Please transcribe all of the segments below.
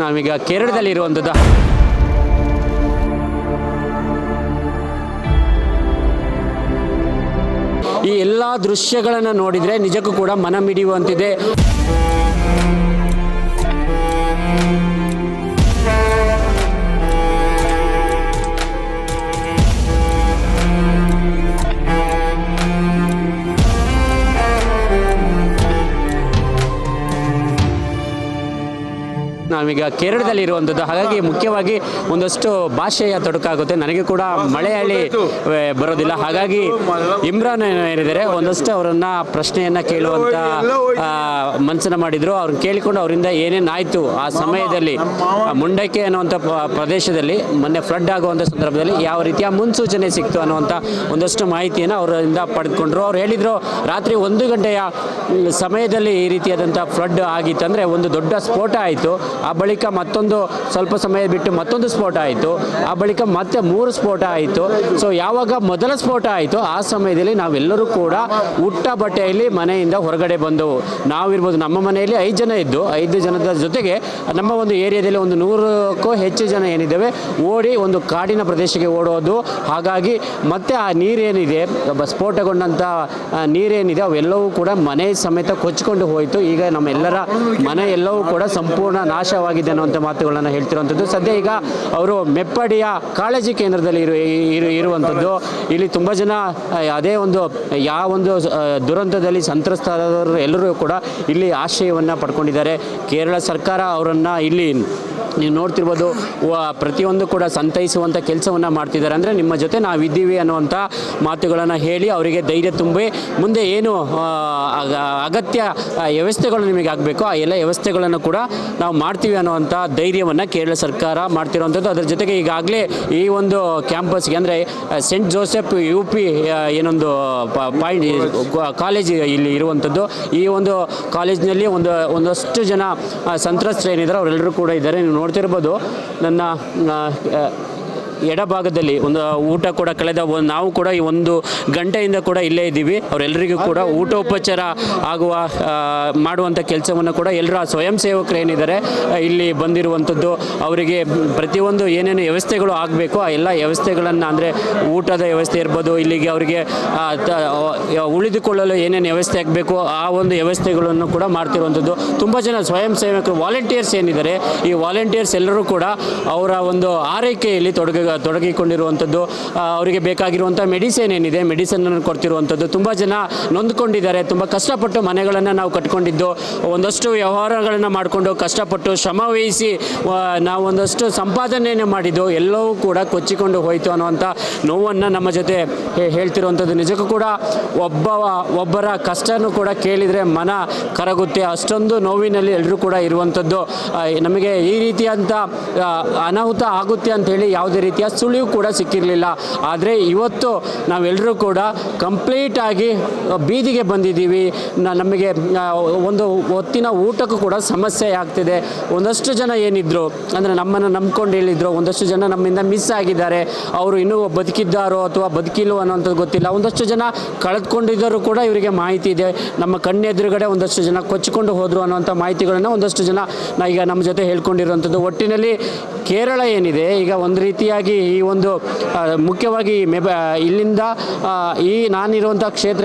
ನಾವೀಗ ಕೇರಳದಲ್ಲಿ ಇರುವಂತದ್ದು ಈ ಎಲ್ಲ ದೃಶ್ಯಗಳನ್ನು ನೋಡಿದರೆ ನಿಜಕ್ಕೂ ಕೂಡ ಮನ ಮಿಡಿಯುವಂತಿದೆ. ನಾವೀಗ ಕೇರಳದಲ್ಲಿ ಇರುವಂಥದ್ದು ಹಾಗಾಗಿ ಮುಖ್ಯವಾಗಿ ಒಂದಷ್ಟು ಭಾಷೆಯ ತೊಡಕಾಗುತ್ತೆ. ನನಗೆ ಕೂಡ ಮಳೆಯಲ್ಲಿ ಬರೋದಿಲ್ಲ. ಹಾಗಾಗಿ ಇಮ್ರಾನ್ ಏನಿದ್ದಾರೆ ಒಂದಷ್ಟು ಅವರನ್ನ ಪ್ರಶ್ನೆಯನ್ನ ಕೇಳುವಂತ ಮನಸ್ಸನ್ನ ಮಾಡಿದ್ರು. ಅವ್ರನ್ನ ಕೇಳಿಕೊಂಡು ಅವರಿಂದ ಏನೇನು ಆಯಿತು ಆ ಸಮಯದಲ್ಲಿ ಮುಂಡಕ್ಕೆ ಅನ್ನುವಂಥ ಪ್ರದೇಶದಲ್ಲಿ ಮೊನ್ನೆ ಫ್ಲಡ್ ಆಗುವಂಥ ಸಂದರ್ಭದಲ್ಲಿ ಯಾವ ರೀತಿಯ ಮುನ್ಸೂಚನೆ ಸಿಕ್ತು ಅನ್ನುವಂಥ ಒಂದಷ್ಟು ಮಾಹಿತಿಯನ್ನು ಅವರಿಂದ ಪಡೆದುಕೊಂಡ್ರು. ಅವ್ರು ಹೇಳಿದ್ರು ರಾತ್ರಿ ಒಂದು ಗಂಟೆಯ ಸಮಯದಲ್ಲಿ ಈ ರೀತಿಯಾದಂಥ ಫ್ಲಡ್ ಆಗಿತ್ತಂದ್ರೆ ಒಂದು ದೊಡ್ಡ ಸ್ಫೋಟ ಆಯಿತು. ಆ ಬಳಿಕ ಮತ್ತೊಂದು ಸ್ವಲ್ಪ ಸಮಯ ಬಿಟ್ಟು ಮತ್ತೊಂದು ಸ್ಫೋಟ ಆಯಿತು. ಆ ಬಳಿಕ ಮತ್ತೆ ಮೂರು ಸ್ಫೋಟ ಆಯಿತು. ಸೊ ಯಾವಾಗ ಮೊದಲ ಸ್ಫೋಟ ಆಯಿತು ಆ ಸಮಯದಲ್ಲಿ ನಾವೆಲ್ಲರೂ ಕೂಡ ಉಟ್ಟ ಬಟ್ಟೆಯಲ್ಲಿ ಮನೆಯಿಂದ ಹೊರಗಡೆ ಬಂದವು. ನಾವಿರ್ಬೋದು, ನಮ್ಮ ಮನೆಯಲ್ಲಿ ಐದು ಜನ ಇದ್ದು, ಐದು ಜನದ ಜೊತೆಗೆ ನಮ್ಮ ಒಂದು ಏರಿಯಾದಲ್ಲಿ ಒಂದು ನೂರಕ್ಕೂ ಹೆಚ್ಚು ಜನ ಏನಿದ್ದಾವೆ, ಓಡಿ ಒಂದು ಕಾಡಿನ ಪ್ರದೇಶಕ್ಕೆ ಓಡೋದು. ಹಾಗಾಗಿ ಮತ್ತೆ ಆ ನೀರೇನಿದೆ ಸ್ಫೋಟಗೊಂಡಂಥ ನೀರೇನಿದೆ, ಅವೆಲ್ಲವೂ ಕೂಡ ಮನೆ ಸಮೇತ ಕೊಚ್ಚಿಕೊಂಡು ಹೋಯಿತು. ಈಗ ನಮ್ಮೆಲ್ಲರ ಮನೆ ಎಲ್ಲವೂ ಕೂಡ ಸಂಪೂರ್ಣ ನಾಶವಾಗಿದೆ ಅನ್ನುವಂಥ ಮಾತುಗಳನ್ನು ಹೇಳ್ತಿರುವಂಥದ್ದು. ಸದ್ಯ ಈಗ ಅವರು ಮೆಪ್ಪಡಿಯ ಕಾಳಜಿ ಕೇಂದ್ರದಲ್ಲಿ ಇರು- ಇರುವಂಥದ್ದು. ಇಲ್ಲಿ ತುಂಬ ಜನ ಅದೇ ಒಂದು ಯಾವ ಒಂದು ದುರಂತದಲ್ಲಿ ಸಂತ್ರಸ್ತರಾದವರು ಎಲ್ಲರೂ ಕೂಡ ಇಲ್ಲಿ ಆಶ್ರಯವನ್ನು ಪಡ್ಕೊಂಡಿದ್ದಾರೆ. ಕೇರಳ ಸರ್ಕಾರ ಅವರನ್ನು ಇಲ್ಲಿ ನೀವು ನೋಡ್ತಿರ್ಬೋದು ಪ್ರತಿಯೊಂದು ಕೂಡ ಸಂತೈಸುವಂಥ ಕೆಲಸವನ್ನು ಮಾಡ್ತಿದ್ದಾರೆ. ಅಂದರೆ ನಿಮ್ಮ ಜೊತೆ ನಾವಿದ್ದೀವಿ ಅನ್ನುವಂಥ ಮಾತುಗಳನ್ನು ಹೇಳಿ ಅವರಿಗೆ ಧೈರ್ಯ ತುಂಬಿ, ಮುಂದೆ ಏನು ಅಗ- ಅಗತ್ಯ ವ್ಯವಸ್ಥೆಗಳು ನಿಮಗೆ ಆಗಬೇಕು, ಆ ಎಲ್ಲ ವ್ಯವಸ್ಥೆಗಳನ್ನು ಕೂಡ ನಾವು ಮಾಡ್ತೀವಿ ಅನ್ನುವಂಥ ಧೈರ್ಯವನ್ನು ಕೇರಳ ಸರ್ಕಾರ ಮಾಡ್ತಿರುವಂಥದ್ದು. ಅದರ ಜೊತೆಗೆ ಈಗಾಗಲೇ ಈ ಒಂದು ಕ್ಯಾಂಪಸ್ಗೆ ಅಂದರೆ ಸೆಂಟ್ ಜೋಸೆಫ್ ಯು ಪಿ ಏನೊಂದು ಪಾಯಿಂಟ್ ಕಾಲೇಜ್ ಇಲ್ಲಿ ಇರುವಂಥದ್ದು. ಈ ಒಂದು ಕಾಲೇಜ್ನಲ್ಲಿ ಒಂದು, ಒಂದಷ್ಟು ಜನ ಸಂತ್ರಸ್ತರು ಏನಿದ್ದಾರೆ ಅವರೆಲ್ಲರೂ ಕೂಡ ಇದ್ದಾರೆ. ನೀವು ನೋಡ್ತಿರ್ಬೋದು. ನನ್ನ ಎಡಭಾಗದಲ್ಲಿ ಒಂದು ಊಟ ಕೂಡ ಕಳೆದ ನಾವು ಕೂಡ ಈ ಒಂದು ಗಂಟೆಯಿಂದ ಕೂಡ ಇಲ್ಲೇ ಇದ್ದೀವಿ. ಅವರೆಲ್ಲರಿಗೂ ಕೂಡ ಊಟ ಉಪಚಾರ ಆಗುವ ಮಾಡುವಂಥ ಕೆಲಸವನ್ನು ಕೂಡ ಎಲ್ಲರ ಸ್ವಯಂ ಸೇವಕರು ಏನಿದ್ದಾರೆ ಇಲ್ಲಿ ಬಂದಿರುವಂಥದ್ದು ಅವರಿಗೆ ಪ್ರತಿಯೊಂದು ಏನೇನು ವ್ಯವಸ್ಥೆಗಳು ಆಗಬೇಕು ಆ ಎಲ್ಲ ವ್ಯವಸ್ಥೆಗಳನ್ನು ಅಂದರೆ ಊಟದ ವ್ಯವಸ್ಥೆ ಇರ್ಬೋದು ಇಲ್ಲಿಗೆ ಅವರಿಗೆ ಉಳಿದುಕೊಳ್ಳಲು ಏನೇನು ವ್ಯವಸ್ಥೆ ಆಗಬೇಕು ಆ ಒಂದು ವ್ಯವಸ್ಥೆಗಳನ್ನು ಕೂಡ ಮಾಡ್ತಿರುವಂಥದ್ದು. ತುಂಬ ಜನ ಸ್ವಯಂ ಸೇವಕರು ವಾಲಂಟಿಯರ್ಸ್ ಏನಿದ್ದಾರೆ ಈ ವಾಲಂಟಿಯರ್ಸ್ ಎಲ್ಲರೂ ಕೂಡ ಅವರ ಒಂದು ಆರೈಕೆಯಲ್ಲಿ ತೊಡಗ ತೊಡಗಿಕೊಂಡಿರುವಂಥದ್ದು ಅವರಿಗೆ ಬೇಕಾಗಿರುವಂಥ ಮೆಡಿಸಿನ್ ಏನಿದೆ ಮೆಡಿಸನನ್ನು ಕೊಡ್ತಿರುವಂಥದ್ದು. ತುಂಬ ಜನ ನೊಂದ್ಕೊಂಡಿದ್ದಾರೆ ತುಂಬ ಕಷ್ಟಪಟ್ಟು ಮನೆಗಳನ್ನು ನಾವು ಕಟ್ಕೊಂಡಿದ್ದು. ಒಂದಷ್ಟು ವ್ಯವಹಾರಗಳನ್ನು ಮಾಡಿಕೊಂಡು ಕಷ್ಟಪಟ್ಟು ಶ್ರಮ ವಹಿಸಿ ಆ, ನಾವು ಒಂದಷ್ಟು ಸಂಪಾದನೆಯನ್ನು ಮಾಡಿದ್ದು ಎಲ್ಲವೂ ಕೂಡ ಕೊಚ್ಚಿಕೊಂಡು ಹೋಯಿತು ಅನ್ನುವಂಥ ನೋವನ್ನು ನಮ್ಮ ಜೊತೆ ಹೇಳ್ತಿರುವಂಥದ್ದು. ನಿಜಕ್ಕೂ ಕೂಡ ಒಬ್ಬ ಒಬ್ಬರ ಕಷ್ಟನೂ ಕೂಡ ಕೇಳಿದರೆ ಮನ ಕರಗುತ್ತೆ. ಅಷ್ಟೊಂದು ನೋವಿನಲ್ಲಿ ಎಲ್ಲರೂ ಕೂಡ ಇರುವಂಥದ್ದು. ನಮಗೆ ಈ ರೀತಿಯಂಥ ಅನಾಹುತ ಆಗುತ್ತೆ ಅಂತ ಹೇಳಿ ಯಾವುದೇ ರೀತಿಯ ಸುಳಿವು ಕೂಡ ಸಿಕ್ಕಿರಲಿಲ್ಲ. ಆದರೆ ಇವತ್ತು ನಾವೆಲ್ಲರೂ ಕೂಡ ಕಂಪ್ಲೀಟ್ ಆಗಿ ಬೀದಿಗೆ ಬಂದಿದ್ದೀವಿ. ನಮಗೆ ಒಂದು ಹೊತ್ತಿನ ಊಟಕ್ಕೂ ಕೂಡ ಸಮಸ್ಯೆ ಆಗ್ತಿದೆ. ಒಂದಷ್ಟು ಜನ ಏನಿದ್ರು, ಅಂದರೆ ನಮ್ಮನ್ನು ನಂಬ್ಕೊಂಡು ಹೇಳಿದ್ರು, ಒಂದಷ್ಟು ಜನ ನಮ್ಮಿಂದ ಮಿಸ್ ಆಗಿದ್ದಾರೆ. ಅವರು ಇನ್ನೂ ಬದುಕಿದ್ದಾರೋ ಅಥವಾ ಬದುಕಿಲ್ಲೋ ಅನ್ನೋಂಥದ್ದು ಗೊತ್ತಿಲ್ಲ. ಒಂದಷ್ಟು ಜನ ಕಳೆದುಕೊಂಡಿದ್ದರೂ ಕೂಡ ಇವರಿಗೆ ಮಾಹಿತಿ ಇದೆ. ನಮ್ಮ ಕಣ್ಣೆದುರುಗಡೆ ಒಂದಷ್ಟು ಜನ ಕೊಚ್ಚಿಕೊಂಡು ಹೋದರು ಅನ್ನೋಂಥ ಮಾಹಿತಿಗಳನ್ನು ಒಂದಷ್ಟು ಜನ ಈಗ ನಮ್ಮ ಜೊತೆ ಹೇಳ್ಕೊಂಡಿರುವಂಥದ್ದು. ಒಟ್ಟಿನಲ್ಲಿ ಕೇರಳ ಏನಿದೆ, ಈಗ ಒಂದು ರೀತಿಯಾಗಿ ಈ ಒಂದು ಮುಖ್ಯವಾಗಿ ಮೆಬ, ಇಲ್ಲಿಂದ ಈ ನಾನಿರುವಂಥ ಕ್ಷೇತ್ರ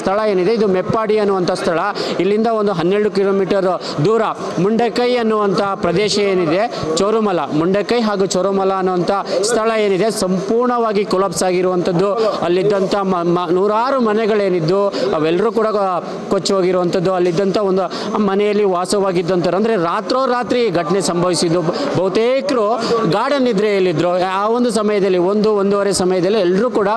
ಸ್ಥಳ ಏನಿದೆ, ಇದು ಮೆಪ್ಪಾಡಿ ಅನ್ನುವಂಥ ಸ್ಥಳ. ಇಲ್ಲಿಂದ ಒಂದು ಹನ್ನೆರಡು ಕಿಲೋಮೀಟರ್ ದೂರ ಮುಂಡಕೈ ಅನ್ನುವಂಥ ಪ್ರದೇಶ ಏನಿದೆ, ಚೋರುಮಲ, ಮುಂಡಕೈ ಹಾಗೂ ಚೋರುಮಲ ಅನ್ನುವಂಥ ಸ್ಥಳ ಏನಿದೆ, ಸಂಪೂರ್ಣವಾಗಿ ಕೊಲಾಪ್ಸ್ ಆಗಿರುವಂಥದ್ದು ಅಲ್ಲಿದ್ದಂಥ ನೂರಾರು ಮನೆಗಳೇನಿದ್ದು ಅವೆಲ್ಲರೂ ಕೂಡ ಕೊಚ್ಚಿ ಹೋಗಿರುವಂಥದ್ದು ಅಲ್ಲಿದ್ದಂಥ ಒಂದು ಮನೆಯಲ್ಲಿ ವಾಸವಾಗಿದ್ದಂಥವ್ರು ಅಂದರೆ ರಾತ್ರೋರಾತ್ರಿ ಘಟನೆ ಸಂಭವಿಸಿದ್ದು. ಬಹುತೇಕರು ಗಾರ್ಡನ್ ನಿದ್ರೆಯಲ್ಲಿದ್ದರು ಒಂದು ಸಮಯದಲ್ಲಿ, ಒಂದು ಒಂದೂವರೆ ಸಮಯದಲ್ಲಿ ಎಲ್ಲರೂ ಕೂಡ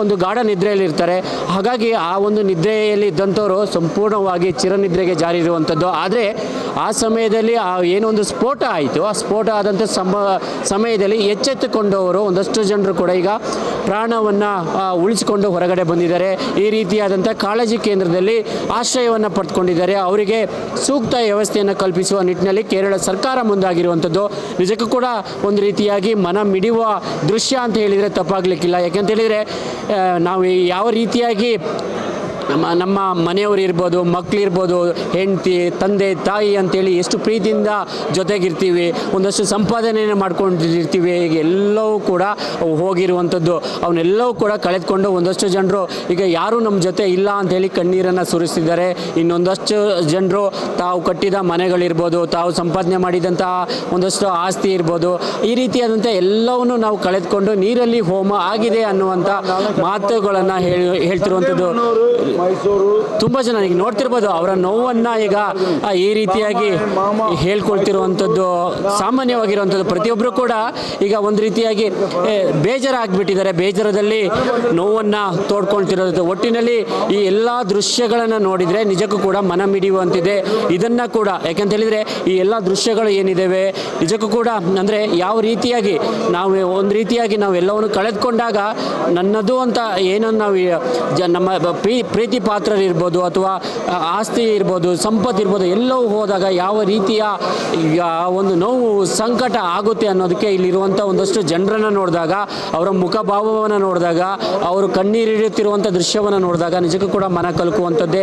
ಒಂದು ಗಾಢ ನಿದ್ರೆಯಲ್ಲಿ ಇರ್ತಾರೆ. ಹಾಗಾಗಿ ಆ ಒಂದು ನಿದ್ರೆಯಲ್ಲಿ ಇದ್ದಂಥವರು ಸಂಪೂರ್ಣವಾಗಿ ಚಿರನಿದ್ರೆಗೆ ಜಾರಿ ಇರುವಂಥದ್ದು. ಆದರೆ ಆ ಸಮಯದಲ್ಲಿ ಆ ಏನೊಂದು ಸ್ಫೋಟ ಆಯಿತು. ಆ ಸ್ಫೋಟ ಆದಂಥ ಸಮ ಸಮಯದಲ್ಲಿ ಎಚ್ಚೆತ್ತುಕೊಂಡವರು ಒಂದಷ್ಟು ಜನರು ಕೂಡ ಈಗ ಪ್ರಾಣವನ್ನು ಉಳಿಸಿಕೊಂಡು ಹೊರಗಡೆ ಬಂದಿದ್ದಾರೆ. ಈ ರೀತಿಯಾದಂಥ ಕಾಳಜಿ ಕೇಂದ್ರದಲ್ಲಿ ಆಶ್ರಯವನ್ನು ಪಡೆದುಕೊಂಡಿದ್ದಾರೆ ಅವರಿಗೆ ಸೂಕ್ತ ವ್ಯವಸ್ಥೆಯನ್ನು ಕಲ್ಪಿಸುವ ನಿಟ್ಟಿನಲ್ಲಿ ಕೇರಳ ಸರ್ಕಾರ ಮುಂದಾಗಿರುವಂಥದ್ದು. ನಿಜಕ್ಕೂ ಕೂಡ ಒಂದು ರೀತಿಯಾಗಿ ಮನ ಮಿಡಿಯುವ ದೃಶ್ಯ ಅಂತ ಹೇಳಿದರೆ ತಪ್ಪಾಗಲಿಕ್ಕಿಲ್ಲ. ಯಾಕೆಂತ ಹೇಳಿದರೆ ನಾವು ಯಾವ ರೀತಿಯಾಗಿ ನಮ್ಮ ನಮ್ಮ ಮನೆಯವರು ಇರ್ಬೋದು ಮಕ್ಕಳಿರ್ಬೋದು ಹೆಂಡತಿ, ತಂದೆ, ತಾಯಿ ಅಂತೇಳಿ ಎಷ್ಟು ಪ್ರೀತಿಯಿಂದ ಜೊತೆಗಿರ್ತೀವಿ, ಒಂದಷ್ಟು ಸಂಪಾದನೆಯನ್ನು ಮಾಡ್ಕೊಂಡಿರ್ತೀವಿ, ಈಗ ಎಲ್ಲವೂ ಕೂಡ ಹೋಗಿರುವಂಥದ್ದು. ಅವನ್ನೆಲ್ಲವೂ ಕೂಡ ಕಳೆದುಕೊಂಡು ಒಂದಷ್ಟು ಜನರು, ಈಗ ಯಾರೂ ನಮ್ಮ ಜೊತೆ ಇಲ್ಲ ಅಂತೇಳಿ ಕಣ್ಣೀರನ್ನು ಸುರಿಸ್ತಿದ್ದಾರೆ ಇನ್ನೊಂದಷ್ಟು ಜನರು ತಾವು ಕಟ್ಟಿದ ಮನೆಗಳಿರ್ಬೋದು, ತಾವು ಸಂಪಾದನೆ ಮಾಡಿದಂತಹ ಒಂದಷ್ಟು ಆಸ್ತಿ ಇರ್ಬೋದು, ಈ ರೀತಿಯಾದಂಥ ಎಲ್ಲವನ್ನು ನಾವು ಕಳೆದುಕೊಂಡು ನೀರಲ್ಲಿ ಹೋಮ ಆಗಿದೆ ಅನ್ನುವಂಥ ಮಾತುಗಳನ್ನು ಹೇಳಿ, ಹೇಳ್ತಿರುವಂಥದ್ದು. ಮೈಸೂರು. ತುಂಬ ಜನ ಈಗ ನೋಡ್ತಿರ್ಬೋದು ಅವರ ನೋವನ್ನು ಈಗ ಈ ರೀತಿಯಾಗಿ ಹೇಳ್ಕೊಳ್ತಿರುವಂಥದ್ದು ಸಾಮಾನ್ಯವಾಗಿರುವಂಥದ್ದು ಪ್ರತಿಯೊಬ್ಬರು ಕೂಡ ಈಗ ಒಂದು ರೀತಿಯಾಗಿ ಬೇಜಾರಾಗ್ಬಿಟ್ಟಿದ್ದಾರೆ. ಬೇಜಾರದಲ್ಲಿ ನೋವನ್ನು ತೋಡ್ಕೊಳ್ತಿರೋದು. ಒಟ್ಟಿನಲ್ಲಿ ಈ ಎಲ್ಲ ದೃಶ್ಯಗಳನ್ನು ನೋಡಿದರೆ ನಿಜಕ್ಕೂ ಕೂಡ ಮನ ಮಿಡಿಯುವಂತಿದೆ. ಇದನ್ನು ಕೂಡ ಯಾಕಂತ ಹೇಳಿದ್ರೆ ಈ ಎಲ್ಲ ದೃಶ್ಯಗಳು ಏನಿದ್ದಾವೆ ನಿಜಕ್ಕೂ ಕೂಡ ಅಂದರೆ ಯಾವ ರೀತಿಯಾಗಿ ನಾವು ಒಂದು ರೀತಿಯಾಗಿ ನಾವು ಎಲ್ಲವನ್ನು ಕಳೆದುಕೊಂಡಾಗ ನನ್ನದು ಅಂತ ಏನನ್ನ ನಾವು ನಮ್ಮ ಬ- ಪ್ರೀ ಪ್ರೀತಿ ಪಾತ್ರರಿರ್ಬೋದು ಅಥವಾ ಆಸ್ತಿ ಇರ್ಬೋದು, ಸಂಪತ್ತು ಇರ್ಬೋದು, ಎಲ್ಲವೂ ಹೋದಾಗ ಯಾವ ರೀತಿಯ ಈಗ ಒಂದು ನೋವು, ಸಂಕಟ ಆಗುತ್ತೆ ಅನ್ನೋದಕ್ಕೆ ಇಲ್ಲಿರುವಂಥ ಒಂದಷ್ಟು ಜನರನ್ನು ನೋಡಿದಾಗ, ಅವರ ಮುಖಭಾವವನ್ನು ನೋಡಿದಾಗ, ಅವರು ಕಣ್ಣೀರಿಡುತ್ತಿರುವಂಥ ದೃಶ್ಯವನ್ನು ನೋಡಿದಾಗ ನಿಜಕ್ಕೂ ಕೂಡ ಮನ ಕಲ್ಕುವಂಥದ್ದೇ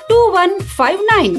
two one five nine